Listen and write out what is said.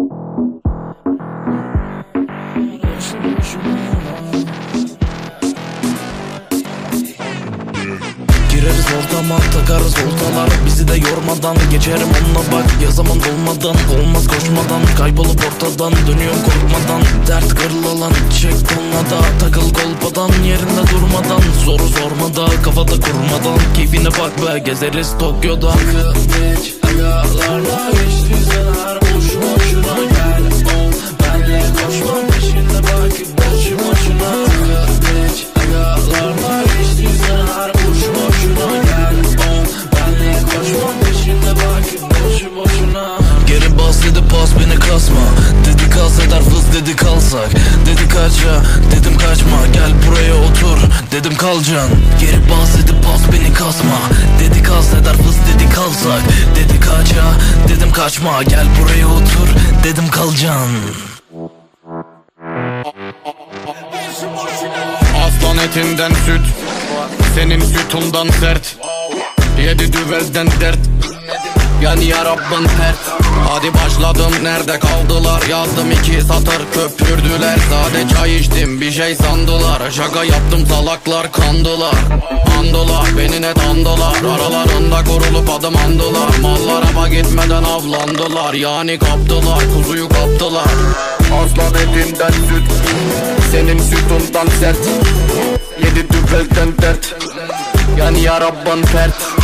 Gireriz ortama takarız oltalar Bizi de yormadan geçerim onunla. Bak Ya zaman dolmadan olmaz koşmadan. Kaybolup ortadan dönüyorum korkmadan. Dert kırılan çek tonlada Takıl kolpadan yerinde durmadan. Zoru sormada kafada kurmadan. Keyfine bak be gezeriz Tokyo'da. Hiç kasma Dedi kas eder fız dedi kalsak. Dedi kaça dedim kaçma. Gel buraya otur dedim kalacaksın. Geri bas dedi pas beni kasma. Dedi kas eder fız dedi kalsak. Dedi kaça dedim kaçma. Gel buraya otur dedim kalacaksın. Aslan etinden süt Senin sütundan sert. Yedi düvelden dert Yani yarabban pert Hadi başladım nerede kaldılar? Yazdım iki satır köpürdüler. Sade çay içtim bir şey sandılar. Şaka yaptım salaklar kandılar. Andılar beni net andılar. Aralarında kurulup adım andılar. Mallarıma gitmeden avlandılar. Yani kaptılar kuzuyu kaptılar. Aslan etinden süt Senin sütundan sert. Yedi düvelden dert Yani yarabban fert